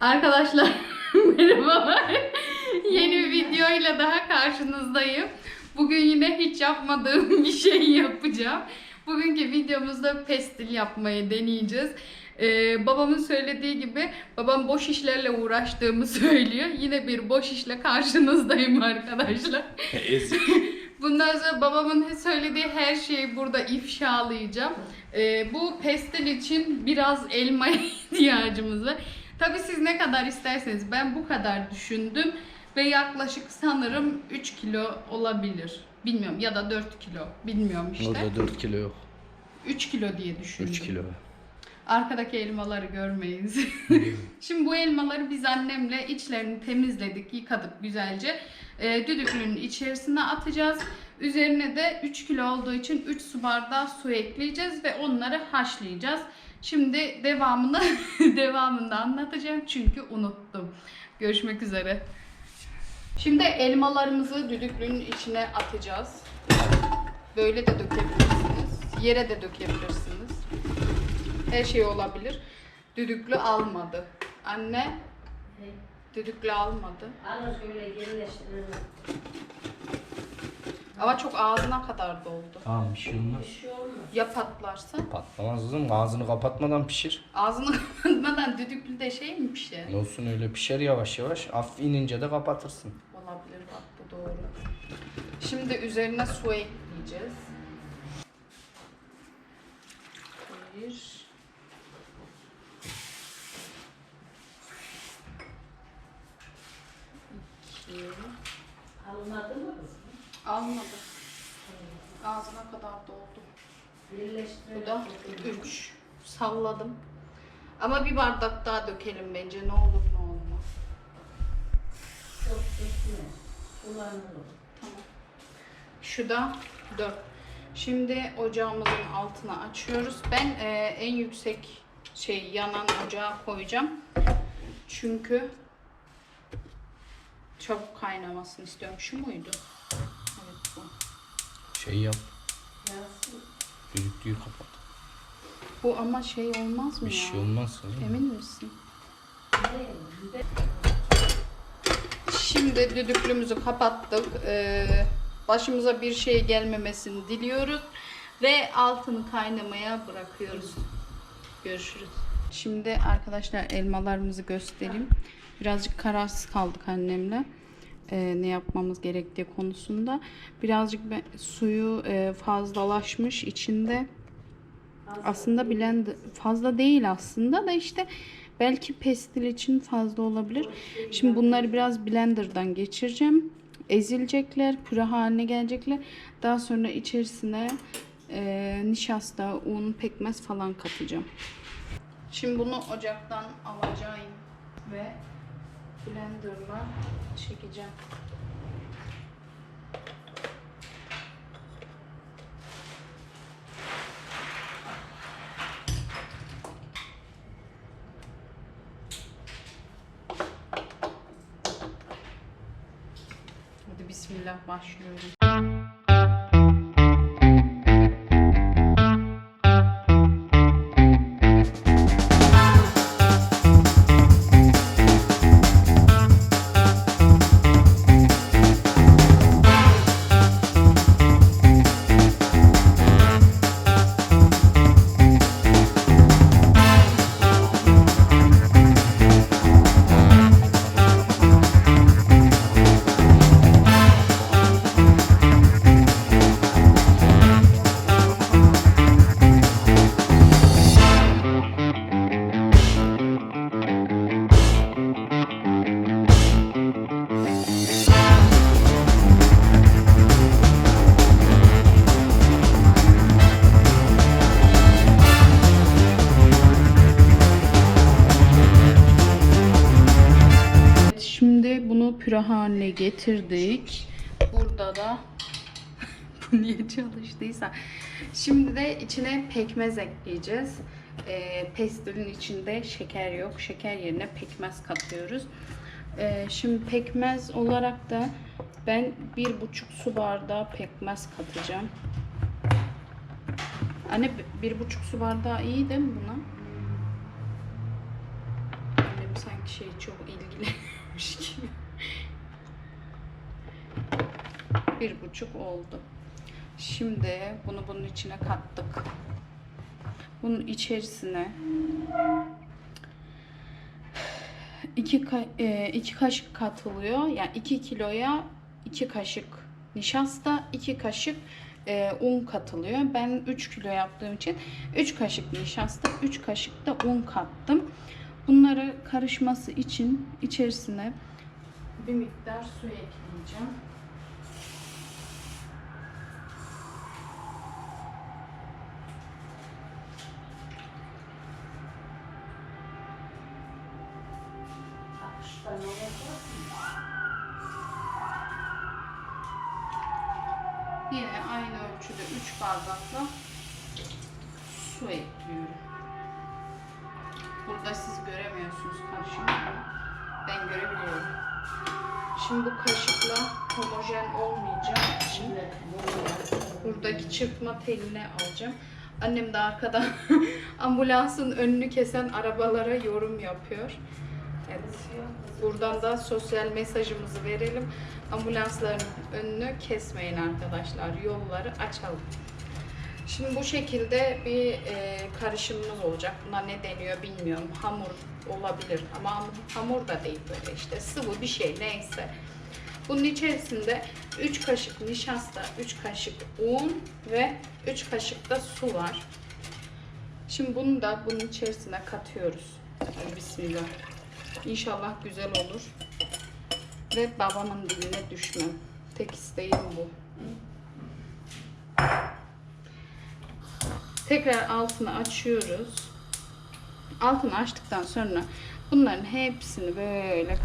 Arkadaşlar merhabalar. Yeni videoyla daha karşınızdayım. Bugün yine hiç yapmadığım bir şey yapacağım. Bugünkü videomuzda pestil yapmayı deneyeceğiz. Ee, babamın söylediği gibi babam boş işlerle uğraştığımı söylüyor. Yine bir boş işle karşınızdayım arkadaşlar. Bundan sonra babamın söylediği her şeyi burada ifşalayacağım. Ee, bu pestil için biraz elmaya ihtiyacımız var. Tabii siz ne kadar isterseniz ben bu kadar düşündüm ve yaklaşık sanırım 3 kilo olabilir. Bilmiyorum ya da 4 kilo bilmiyorum işte. Orada 4 kilo yok. 3 kilo diye düşündüm. 3 kilo. Arkadaki elmaları görmeyiz. Şimdi bu elmaları biz annemle içlerini temizledik, yıkadık güzelce. Ee, düdüklünün içerisine atacağız. Üzerine de 3 kilo olduğu için 3 su bardağı su ekleyeceğiz ve onları haşlayacağız. Şimdi devamını devamında anlatacağım çünkü unuttum. Görüşmek üzere. Şimdi elmalarımızı düdüklünün içine atacağız. Böyle de dökebilirsiniz. Yere de dökebilirsiniz. Her şey olabilir. Düdüklü almadı. Anne düdüklü almadı. Alın şöyle yerleştirelim. Ama çok ağzına kadar doldu. Tamam bir şey olmaz. Bir şey olmaz. Ya patlarsa? Patlamaz kızım. Ağzını kapatmadan pişir. Ağzını kapatmadan düdüklü de şey mi pişer? Ne olsun öyle pişer yavaş yavaş. Hafif inince de kapatırsın. Olabilir bak bu doğru. Şimdi üzerine su ekleyeceğiz. Bir. İki. Almadı mı kız? Almadı. Ağzına kadar doldu. Bu da 3. Salladım. Ama bir bardak daha dökelim bence ne olur ne olmaz. Çok dökme. Kullanılır. Tamam. Şu da 4. Şimdi ocağımızın altına açıyoruz. Ben e, en yüksek şey yanan ocağa koyacağım. Çünkü çabuk kaynamasını istiyorum. Şu muydu? Evet bu. Şey yap. Yansın. Düdüklüyü kapat. Bu ama şey olmaz mı Bir ya? şey olmaz kızım. Emin misin? Şimdi düdüklümüzü kapattık. Ee, başımıza bir şey gelmemesini diliyoruz. Ve altını kaynamaya bırakıyoruz. Görüşürüz. Şimdi arkadaşlar elmalarımızı göstereyim. Birazcık kararsız kaldık annemle. Ee, ne yapmamız gerektiği konusunda. Birazcık ben, suyu e, fazlalaşmış içinde. Aslında blender fazla değil aslında da işte belki pestil için fazla olabilir. Şimdi bunları biraz blenderdan geçireceğim. Ezilecekler, püre haline gelecekler. Daha sonra içerisine e, nişasta, un, pekmez falan katacağım. Şimdi bunu ocaktan alacağım ve blenderla çekeceğim. Hadi bismillah başlıyorum. Haline getirdik. Burada da bu niye çalıştıysa. Şimdi de içine pekmez ekleyeceğiz. Ee, pestilin içinde şeker yok. Şeker yerine pekmez katıyoruz. Ee, şimdi pekmez olarak da ben bir buçuk su bardağı pekmez katacağım. Anne bir buçuk su bardağı iyi değil mi buna? sanki şey çok ilgilenmiş gibi. Bir buçuk oldu. Şimdi bunu bunun içine kattık. Bunun içerisine iki, ka- e, iki kaşık katılıyor. Yani iki kiloya iki kaşık nişasta, iki kaşık e, un katılıyor. Ben 3 kilo yaptığım için 3 kaşık nişasta, 3 kaşık da un kattım. Bunları karışması için içerisine bir miktar su ekleyeceğim. 3 bardakla su ekliyorum. Burada siz göremiyorsunuz karışımı ben görebiliyorum. Şimdi bu kaşıkla homojen olmayacak Şimdi buradaki çırpma telini alacağım. Annem de arkadan ambulansın önünü kesen arabalara yorum yapıyor. Evet. Buradan da sosyal mesajımızı verelim. Ambulansların önünü kesmeyin arkadaşlar. Yolları açalım. Şimdi bu şekilde bir e, karışımımız olacak. Buna ne deniyor bilmiyorum. Hamur olabilir ama hamur da değil böyle işte sıvı bir şey neyse. Bunun içerisinde 3 kaşık nişasta, 3 kaşık un ve 3 kaşık da su var. Şimdi bunu da bunun içerisine katıyoruz. Bismillah. İnşallah güzel olur. Ve babamın diline düşmem. Tek isteğim bu. Tekrar altını açıyoruz. Altını açtıktan sonra bunların hepsini böyle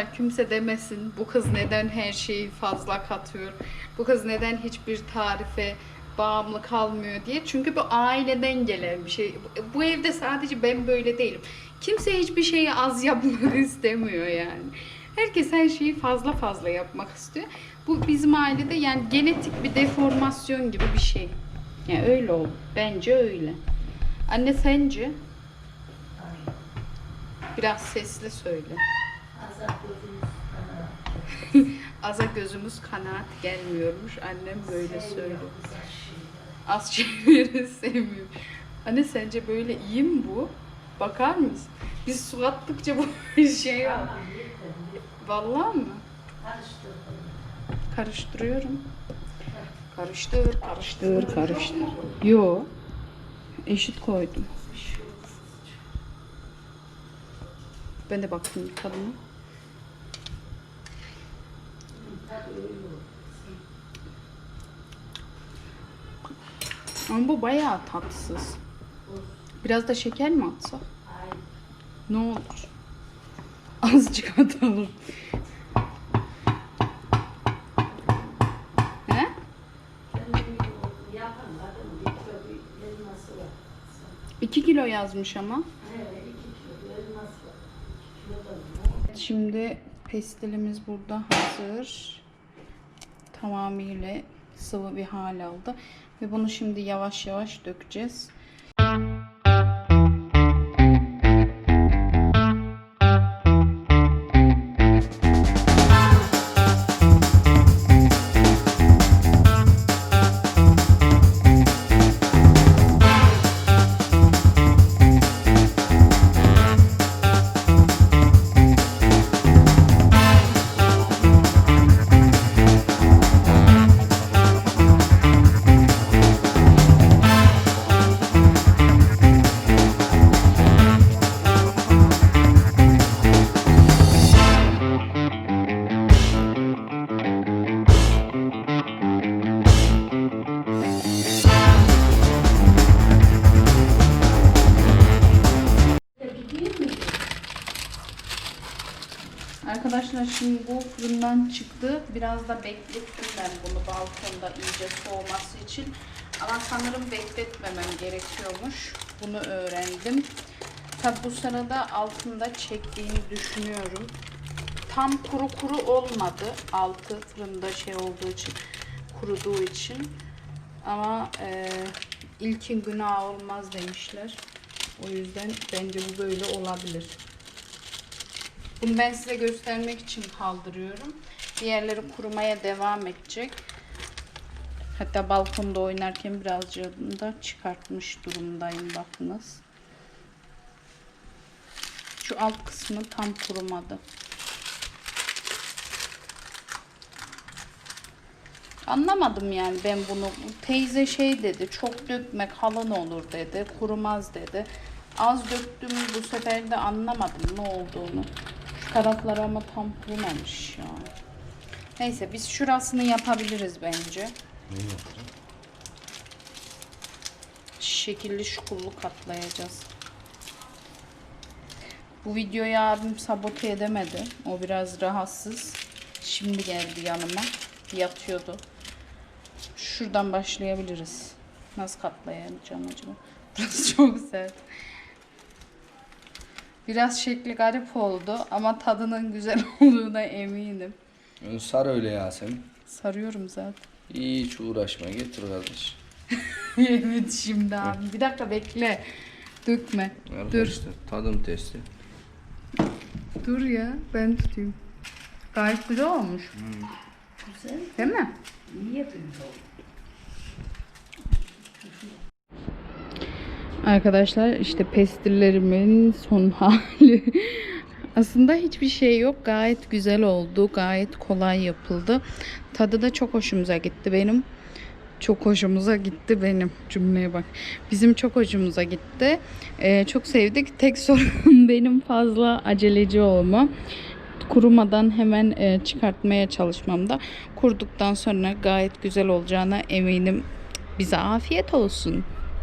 Arkadaşlar kimse demesin bu kız neden her şeyi fazla katıyor. Bu kız neden hiçbir tarife bağımlı kalmıyor diye. Çünkü bu aileden gelen bir şey. Bu evde sadece ben böyle değilim. Kimse hiçbir şeyi az yapmak istemiyor yani. Herkes her şeyi fazla fazla yapmak istiyor. Bu bizim ailede yani genetik bir deformasyon gibi bir şey. Yani öyle oldu. Bence öyle. Anne sence? Biraz sesli söyle. Aza gözümüz kanaat gelmiyormuş. Annem böyle söylüyor. Az şeyleri sevmiyor. Anne sence böyle iyi mi bu? Bakar mısın? Biz su attıkça bu şey var. Vallahi mı? Karıştırıyorum. Karıştır, karıştır, karıştır. Yo. Eşit koydum. Şey. Ben de baktım tadına. Tabii öyle olur. Ama bu bayağı tatsız. Biraz da şeker mi atsak? Ay, Ne olur? Azıcık atalım. He? Bir kilo bir elması var. 2 kilo yazmış ama. İki. İki? Şimdi pestilimiz burada hazır. Tamamıyla sıvı bir hal aldı. Ve bunu şimdi yavaş yavaş dökeceğiz. Şimdi bu fırından çıktı. Biraz da beklettim ben bunu balkonda iyice soğuması için. Ama sanırım bekletmemem gerekiyormuş. Bunu öğrendim. Tabi bu sırada altında çektiğini düşünüyorum. Tam kuru kuru olmadı. Altı fırında şey olduğu için, kuruduğu için. Ama e, ilkin günah olmaz demişler. O yüzden bence bu böyle olabilir. Bunu ben size göstermek için kaldırıyorum. Diğerleri kurumaya devam edecek. Hatta balkonda oynarken birazcık da çıkartmış durumdayım bakınız. Şu alt kısmı tam kurumadı. Anlamadım yani ben bunu. Teyze şey dedi, çok dökmek halın olur dedi, kurumaz dedi. Az döktüm bu sefer de anlamadım ne olduğunu. Taraflar ama tam kurumamış ya. Neyse biz şurasını yapabiliriz bence. Şekilli şukullu katlayacağız. Bu videoyu abim sabote edemedi. O biraz rahatsız. Şimdi geldi yanıma. Yatıyordu. Şuradan başlayabiliriz. Nasıl katlayacağım acaba? Burası çok sert. Biraz şekli garip oldu ama tadının güzel olduğuna eminim. Sar öyle Yasemin. Sarıyorum zaten. Hiç uğraşma getir kardeş. evet şimdi abi. Bir dakika bekle. Dökme. Dur. işte tadım testi. Dur ya ben tutayım. Gayet güzel olmuş. Güzel. Değil mi? Böyle oldu? Arkadaşlar işte pestillerimin son hali. Aslında hiçbir şey yok. Gayet güzel oldu. Gayet kolay yapıldı. Tadı da çok hoşumuza gitti benim. Çok hoşumuza gitti benim cümleye bak. Bizim çok hoşumuza gitti. Ee, çok sevdik. Tek sorun benim fazla aceleci olma. Kurumadan hemen e, çıkartmaya çalışmamda. Kurduktan sonra gayet güzel olacağına eminim. Bize afiyet olsun.